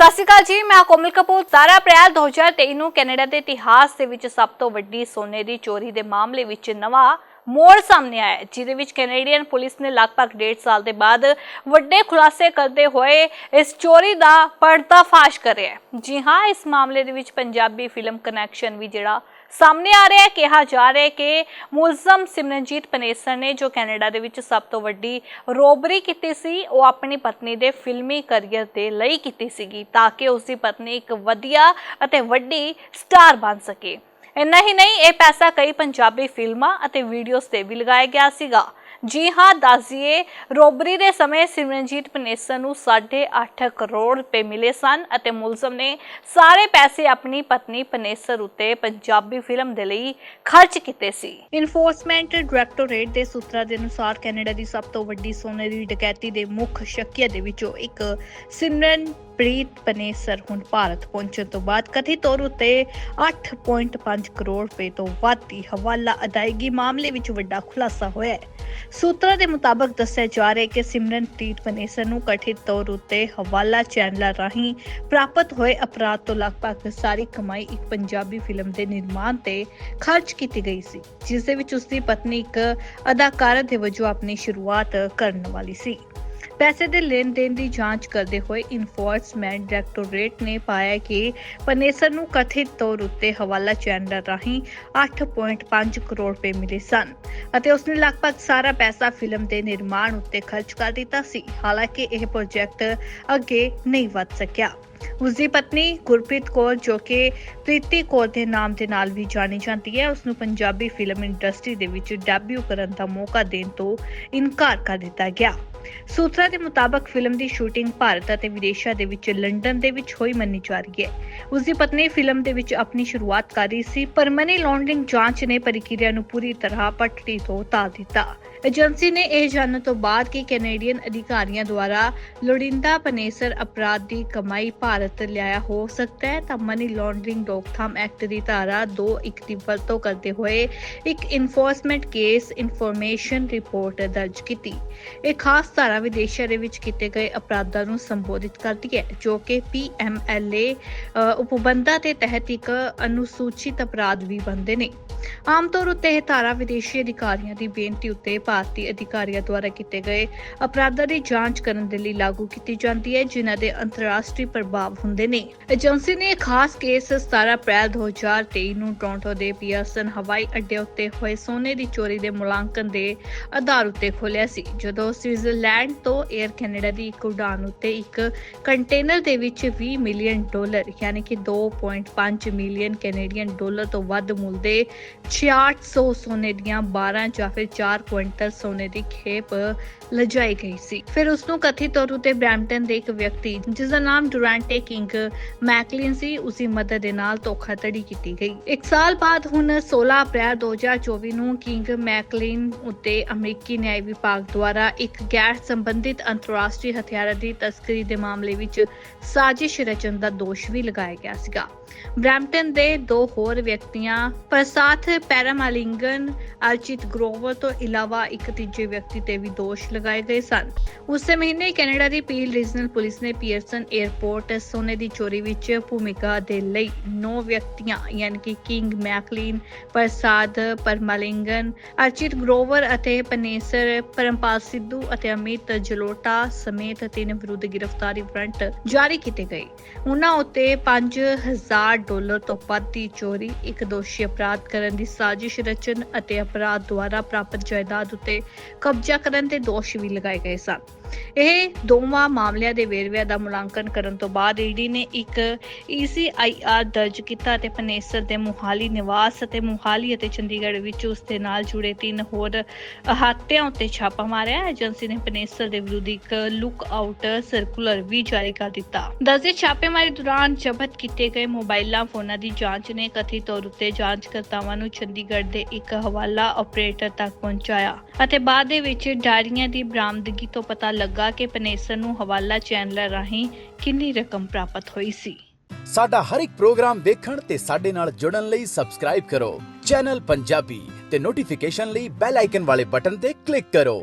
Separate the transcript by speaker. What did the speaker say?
Speaker 1: ਸਤਿ ਸ਼੍ਰੀ ਅਕਾਲ ਜੀ, ਮੈਂ ਕੋਮਲ ਕਪੂਰ। 12 ਅਪ੍ਰੈਲ 2023 ਨੂੰ ਕੈਨੇਡਾ ਦੇ ਇਤਿਹਾਸ ਦੇ ਵਿੱਚ ਸਭ ਤੋਂ ਵੱਡੀ ਸੋਨੇ ਦੀ ਚੋਰੀ ਦੇ ਮਾਮਲੇ ਵਿੱਚ ਨਵਾਂ ਮੋੜ ਸਾਹਮਣੇ ਆਇਆ ਜਿਹਦੇ ਵਿੱਚ ਕੈਨੇਡੀਅਨ ਪੁਲਿਸ ਨੇ ਲਗਭਗ ਡੇਢ ਸਾਲ ਦੇ ਬਾਅਦ ਵੱਡੇ ਖੁਲਾਸੇ ਕਰਦੇ ਹੋਏ ਇਸ ਚੋਰੀ ਦਾ ਪਰਦਾਫਾਸ਼ ਕਰਿਆ ਜੀ ਹਾਂ, ਇਸ ਮਾਮਲੇ ਦੇ ਵਿੱਚ ਪੰਜਾਬੀ ਫਿਲਮ ਕਨੈਕਸ਼ਨ ਵੀ ਜਿਹੜਾ ਸਾਹਮਣੇ ਆ ਰਿਹਾ ਹੈ। ਕਿਹਾ ਜਾ ਰਿਹਾ ਹੈ ਕਿ ਮੁਲਜ਼ਮ ਸਿਮਰਨਜੀਤ ਪਨੇਸਰ ਨੇ, ਜੋ ਕੈਨੇਡਾ ਦੇ ਵਿੱਚ ਸਭ ਤੋਂ ਵੱਡੀ ਰੋਬਰੀ ਕੀਤੀ ਸੀ, ਉਹ ਆਪਣੀ ਪਤਨੀ ਦੇ ਫਿਲਮੀ ਕੈਰੀਅਰ ਦੇ ਲਈ ਕੀਤੀ ਸੀਗੀ, ਤਾਂ ਕਿ ਉਸ ਦੀ ਪਤਨੀ ਇੱਕ ਵਧੀਆ ਅਤੇ ਵੱਡੀ ਸਟਾਰ ਬਣ ਸਕੇ। ਇੰਨਾ ਹੀ ਨਹੀਂ, ਇਹ ਪੈਸਾ ਕਈ ਪੰਜਾਬੀ ਫਿਲਮਾਂ ਅਤੇ ਵੀਡੀਓਜ਼ ਤੇ ਵੀ ਲਗਾਇਆ ਗਿਆ ਸੀਗਾ। ਜੀ ਹਾਂ ਦੱਸਿਏ ਰੋਬਰੀ ਦੇ ਸਮੇਂ ਸਿਮਰਨਜੀਤ ਪਨੇਸਰ ਨੂੰ 8.5 ਕਰੋੜ ਰੁਪਏ ਮਿਲੇ ਸਨ ਅਤੇ ਮੁਲਜ਼ਮ ਨੇ ਸਾਰੇ ਪੈਸੇ ਆਪਣੀ ਪਤਨੀ ਪਨੇਸਰ ਉੱਤੇ ਪੰਜਾਬੀ ਫਿਲਮ ਦੇ ਲਈ ਖਰਚ ਕੀਤੇ ਸੀ। ਇਨਫੋਰਸਮੈਂਟ ਡਾਇਰੈਕਟੋਰੇਟ ਦੇ ਸੂਤਰਾਂ ਦੇ ਅਨੁਸਾਰ ਕੈਨੇਡਾ ਦੀ ਸਭ ਤੋਂ ਵੱਡੀ ਸੋਨੇ ਦੀ ਡਕੈਤੀ ਦੇ ਮੁੱਖ ਸ਼ੱਕੀਆਂ ਦੇ ਵਿੱਚੋਂ ਇੱਕ ਸਿਮਰਨ ਪ੍ਰੀਤ ਪਨੇਸਰ ਹੁਣ ਭਾਰਤ ਪਹੁੰਚਣ ਤੋਂ ਬਾਅਦ ਕਥਿਤ ਤੌਰ ਉੱਤੇ 8.5 ਕਰੋੜ ਰੁਪਏ ਤੋਂ ਵੱਧ ਦੀ ਹਵਾਲਾ ਅਦਾਇਗੀ ਮਾਮਲੇ ਵਿੱਚ ਵੱਡਾ ਖੁਲਾਸਾ ਹੋਇਆ ਹੈ। ਸੂਤਰਾਂ ਦੇ ਮੁਤਾਬਕ ਦੱਸਿਆ ਜਾ ਰਿਹਾ ਹੈ ਕਿ ਸਿਮਰਨਪ੍ਰੀਤ ਪਨੇਸਰ ਨੂੰ ਕਠਿਤ ਤੌਰ ਉੱਤੇ ਹਵਾਲਾ ਚੈਨਲਾਂ ਰਾਹੀਂ ਪ੍ਰਾਪਤ ਹੋਏ ਅਪਰਾਧ ਤੋਂ ਲਗਭਗ ਸਾਰੀ ਕਮਾਈ ਇੱਕ ਪੰਜਾਬੀ ਫਿਲਮ ਦੇ ਨਿਰਮਾਣ ਤੇ ਖਰਚ ਕੀਤੀ ਗਈ ਸੀ, ਜਿਸ ਦੇ ਵਿੱਚ ਉਸ ਦੀ ਪਤਨੀ ਇੱਕ ਅਦਾਕਾਰਾ ਦੇ ਵਜੋਂ ਆਪਣੀ ਸ਼ੁਰੂਆਤ ਕਰਨ ਵਾਲੀ ਸੀ। ਪੈਸੇ ਦੇ ਲੈਣ ਦੇਣ ਦੀ ਜਾਂਚ ਕਰਦੇ ਹੋਏ ਇਨਫੋਰਸਮੈਂਟ ਡਾਇਰੈਕਟੋਰੇਟ ਨੇ ਪਾਇਆ ਕਿ ਪਨੇਸਰ ਨੂੰ ਕਥਿਤ ਤੌਰ ਉੱਤੇ ਹਵਾਲਾ ਚੈਨਲ ਰਾਹੀਂ 8.5 ਕਰੋੜ ਰੁਪਏ ਮਿਲੇ ਸਨ ਅਤੇ ਉਸਨੇ ਲਗਭਗ ਸਾਰਾ ਪੈਸਾ ਫਿਲਮ ਦੇ ਨਿਰਮਾਣ ਉੱਤੇ ਖਰਚ ਕਰ ਦਿੱਤਾ ਸੀ। ਹਾਲਾਂਕਿ ਇਹ ਪ੍ਰੋਜੈਕਟ ਅੱਗੇ ਨਹੀਂ ਵਧ ਸਕਿਆ। ਉਸ ਦੀ ਪਤਨੀ ਗੁਰਪ੍ਰੀਤ ਕੌਰ, ਜੋ ਕਿ ਪ੍ਰੀਤੀ ਕੌਰ ਦੇ ਨਾਮ ਦੇ ਨਾਲ ਵੀ ਜਾਣੀ ਜਾਂਦੀ ਹੈ ਉਸ ਨੂੰ ਪੰਜਾਬੀ ਫਿਲਮ ਇੰਡਸਟਰੀ ਦੇ ਵਿੱਚ ਡੈਬਿਊ ਕਰਨ ਦਾ ਮੌਕਾ ਦੇਣ ਤੋਂ ਇਨਕਾਰ ਕਰ ਦਿੱਤਾ ਗਿਆ। ਸੂਤਰਾਂ ਦੇ ਮੁਤਾਬਕ ਫਿਲਮ ਦੀ ਸ਼ੂਟਿੰਗ ਭਾਰਤ ਅਤੇ ਵਿਦੇਸ਼ਾਂ ਦੇ ਵਿੱਚ ਲੰਡਨ ਦੇ ਵਿੱਚ ਹੋਈ ਮੰਨੀ ਜਾ ਰਹੀ ਹੈ। ਉਸ ਦੀ ਪਤਨੀ ਫਿਲਮ ਦੇ ਵਿੱਚ ਆਪਣੀ ਸ਼ੁਰੂਆਤ ਕਰ ਰਹੀ ਸੀ, ਪਰ ਮਨੀ ਲਾਂਡਰਿੰਗ ਜਾਂਚ ਨੇ ਪ੍ਰਕਿਰਿਆ ਨੂੰ ਪੂਰੀ ਤਰ੍ਹਾਂ ਪਟੜੀ ਤੋਂ ਉਤਾਰ ਦਿੱਤਾ। ਏਜੰਸੀ ਨੇ ਇਹ ਜਾਣਨ ਤੋਂ ਬਾਅਦ ਕਿ ਕੈਨੇਡੀਅਨ ਅਧਿਕਾਰੀਆਂ ਦੁਆਰਾ ਲੋੜਿੰਦਾ ਪਨੇਸਰ ਅਪਰਾਧ ਦੀ ਕਮਾਈ ਭਾਰਤ ਲਿਆਇਆ ਹੋ ਸਕਦਾ ਹੈ, ਤਾਂ ਮਨੀ ਲਾਂਡਰਿੰਗ ਰੋਕਥਾਮ ਐਕਟ ਦੀ ਧਾਰਾ 2.1 ਦੀ ਵਰਤੋਂ ਕਰਦੇ ਹੋਏ ਇੱਕ ਇਨਫੋਰਸਮੈਂਟ ਕੇਸ ਇਨਫੋਰਮੇਸ਼ਨ ਰਿਪੋਰਟ ਦਰਜ ਕੀਤੀ। ਇਹ ਖਾਸ ਧਾਰਾ ਵਿਦੇਸ਼ਾਂ ਦੇ ਵਿੱਚ ਕੀਤੇ ਗਏ ਅਪਰਾਧਾਂ ਨੂੰ ਸੰਬੋਧਿਤ ਕਰਦੀ ਹੈ, ਜੋ ਕਿ ਪੀਐਮਐਲਏ ਉਪਬੰਧਾਂ ਦੇ ਤਹਿਤ ਇੱਕ ਅਨੁਸੂਚਿਤ ਅਪਰਾਧ ਵੀ ਬਣਦੇ ਨੇ। ਆਮ ਤੌਰ ਉੱਤੇ ਇਹ ਧਾਰਾ ਵਿਦੇਸ਼ੀ ਅਧਿਕਾਰੀਆਂ ਦੀ ਬੇਨਤੀ ਉੱਤੇ ਭਾਰਤੀ ਅਧਿਕਾਰੀਆਂ ਦੁਆਰਾ ਕੀਤੇ ਗਏ ਅਪਰਾਧਾਂ ਦੀ ਜਾਂਚ ਕਰਨ ਦੇ ਲਈ ਲਾਗੂ ਕੀਤੀ ਜਾਂਦੀ ਹੈ, ਜਿਨ੍ਹਾਂ ਦੇ ਅੰਤਰਰਾਸ਼ਟਰੀ ਪ੍ਰਭਾਵ ਹੁੰਦੇ ਨੇ। ਏਜੰਸੀ ਨੇ ਖਾਸ ਕੇਸ 17 ਅਪ੍ਰੈਲ 2023 ਨੂੰ ਟੋਰਾਂਟੋ ਦੇ ਪੀਅਰਸਨ ਹਵਾਈ ਅੱਡੇ ਉੱਤੇ ਹੋਏ ਸੋਨੇ ਦੀ ਚੋਰੀ ਦੇ ਮੁਲਾਂਕਣ ਦੇ ਆਧਾਰ ਉੱਤੇ ਖੋਲ੍ਹਿਆ ਸੀ, ਜਦੋਂ ਸਵਿਟਜ਼ਰਲੈਂਡ ਤੋਂ 에ਅਰ ਕੈਨੇਡਾ ਦੀ ਇੱਕ ਉਡਾਨ ਉੱਤੇ ਇੱਕ ਕੰਟੇਨਰ ਦੇ ਵਿੱਚ 20 ਮਿਲੀਅਨ ਡਾਲਰ, ਯਾਨੀ ਕਿ 2.5 ਮਿਲੀਅਨ ਕੈਨੇਡੀਅਨ ਡਾਲਰ ਤੋਂ ਵੱਧ ਮੁੱਲ ਦੇ 6600 ਸੋਨੇ ਦੀਆਂ 12 ਜਾਂ ਫਿਰ 4 ਕੁਇੰਟਲ ਸੋਨੇ ਦੀ ਖੇਪ ਲਜਾਈ ਗਈ ਸੀ। ਫਿਰ ਉਸ ਨੂੰ ਕਥਿਤ ਤੌਰ ਉਤੇ ਬ੍ਰੈਂਪਟਨ ਦੇ ਇੱਕ ਵਿਅਕਤੀ ਜਿਸ ਦਾ ਨਾਮ ਡੁਰਾਂਟੇ ਕਿੰਗ ਮੈਕਲਿਨ ਸੀ ਉਸੀ ਮਦਦ ਦੇ ਨਾਲ ਧੋਖਾਧੜੀ ਕੀਤੀ ਗਈ। ਇੱਕ ਸਾਲ ਬਾਅਦ ਹੁਣ 16 ਅਪ੍ਰੈਲ 2024 ਨੂੰ ਕਿੰਗ ਮੈਕਲਿਨ ਉੱਤੇ ਅਮਰੀਕੀ ਨਿਆਂ ਵਿਭਾਗ ਦੁਆਰਾ ਇੱਕ ਗੈਰ ਸੰਬੰਧਿਤ ਅੰਤਰਰਾਸ਼ਟਰੀ ਹਥਿਆਰਾਂ ਦੀ ਤਸਕਰੀ ਦੇ ਮਾਮਲੇ ਵਿੱਚ ਸਾਜ਼ਿਸ਼ ਰਚਨ ਦਾ ਦੋਸ਼ ਵੀ ਲਗਾਇਆ ਗਿਆ ਸੀਗਾ। ਬ੍ਰੈਂਪਟਨ ਦੇ ਦੋ ਹੋਰ ਵਿਅਕਤੀਆਂ ਪ੍ਰਸਾਥ ਪੈਰਾਮਾਲਿੰਗਨ ਅਰਚਿਤ ਗਰੋਵਰ ਤੋਂ ਇਲਾਵਾ ਇੱਕ ਤੀਜੇ ਵਿਅਕਤੀ ਤੇ ਵੀ ਦੋਸ਼ ਲਗਾਏ ਗਏ ਸਨ। ਉਸੇ ਮਹੀਨੇ ਕੈਨੇਡਾ ਦੀ ਪੀਲ ਰੀਜਨਲ ਪੁਲਿਸ ਨੇ ਪੀਅਰਸਨ 에ਅਰਪੋਰਟ ਸੋਨੇ ਦੀ ਚੋਰੀ ਵਿੱਚ ਭੂਮਿਕਾ ਦੇ ਲਈ 9 ਵਿਅਕਤੀਆਂ, ਯਾਨੀ ਕਿ ਕਿੰਗ ਮੈਕਲੀਨ, ਪ੍ਰਸਾਦ, ਪਰਮਾਲਿੰਗਨ ਅਰਚਿਤ ਗਰੋਵਰ ਅਤੇ ਪਨੇਸਰ, ਪਰਮਪਾਲ ਸਿੱਧੂ ਅਤੇ ਅਮਿਤ ਜਲੋਟਾ ਸਮੇਤ ਤਿੰਨ ਵਿਰੁੱਧ ਗ੍ਰਿਫਤਾਰੀ ਵਾਰੰਟ ਜਾਰੀ ਕੀਤੇ ਗਏ। ਉਹਨਾਂ ਉੱਤੇ 5000 ਡਾਲਰ ਤੋਂ ਵੱਧ ਦੀ ਚੋਰੀ, ਇੱਕ ਦੋਸ਼ੀ ਅਪਰਾਧ ਕਰਨ ਦੀ ਸਾਜ਼ਿਸ਼ ਰਚਨ ਅਤੇ ਅਪਰਾਧ ਦੁਆਰਾ ਪ੍ਰਾਪਤ ਜਾਇਦਾਦ ਉੱਤੇ ਕਬਜ਼ਾ ਕਰਨ ਦੇ ਦੋਸ਼ ਵੀ ਲਗਾਏ ਗਏ ਸਨ। ਇਹ ਦੋਵਾਂ ਮਾਮਲਿਆਂ ਦੇ ਵੇਰਵਿਆਂ ਦਾ ਮੁਲਾਂਕਣ ਕਰਨ ਤੋਂ ਬਾਅਦ ਈਡੀ ਨੇ ਇੱਕ ECIR ਦਰਜ ਕੀਤਾ ਅਤੇ ਪਨੇਸਰ ਦੇ ਮੁਹਾਲੀ ਨਿਵਾਸ ਅਤੇ ਮੁਹਾਲੀ ਅਤੇ ਚੰਡੀਗੜ੍ਹ ਵਿੱਚ ਉਸ ਦੇ ਨਾਲ ਜੁੜੇ ਤਿੰਨ ਹੋਰ ਅਹਾਤਿਆਂ ਉੱਤੇ ਛਾਪਾ ਮਾਰਿਆ। ਏਜੰਸੀ ਨੇ ਪਨੇਸਰ ਦੇ ਵਿਰੁੱਧ ਇੱਕ ਲੁੱਕ ਆਊਟ ਸਰਕੂਲਰ ਵੀ ਜਾਰੀ ਕਰ ਦਿੱਤਾ। ਦਸਦੇ ਛਾਪੇਮਾਰੀ ਦੌਰਾਨ ਜ਼ਬਤ ਕੀਤੇ ਗਏ ਮੋਬਾਈਲਾਂ ਫੋਨਾਂ ਦੀ ਜਾਂਚ ਨੇ ਕਥਿਤ ਤੌਰ ਉੱਤੇ ਜਾਂਚਕਰਤਾਵਾਂ ਨੂੰ ਚੰਡੀਗੜ੍ਹ ਦੇ ਇੱਕ ਹਵਾਲਾ ਆਪਰੇਟਰ ਤੱਕ ਪਹੁੰਚਾਇਆ ਅਤੇ ਬਾਅਦ ਦੇ ਵਿੱਚ ਡਾਇਰੀਆਂ ਦੀ ਬਰਾਮਦਗੀ ਤੋਂ ਪਤਾ ਲੱਗਾ ਕਿ ਪਨੇਸਰ ਨੂੰ ਹਵਾਲਾ ਚੈਨਲਾਂ ਰਾਹੀਂ ਕਿੰਨੀ ਰਕਮ ਪ੍ਰਾਪਤ ਹੋਈ ਸੀ।
Speaker 2: ਸਾਡਾ ਹਰ ਇੱਕ ਪ੍ਰੋਗਰਾਮ ਦੇਖਣ ਤੇ ਸਾਡੇ ਨਾਲ ਜੁੜਨ ਲਈ ਸਬਸਕ੍ਰਾਈਬ ਕਰੋ। ਚੈਨਲ ਪੰਜਾਬੀ ਤੇ ਨੋਟੀਫਿਕੇਸ਼ਨ ਲਈ ਬੈਲ ਆਈਕਨ ਵਾਲੇ ਬਟਨ ਤੇ ਕਲਿੱਕ ਕਰੋ।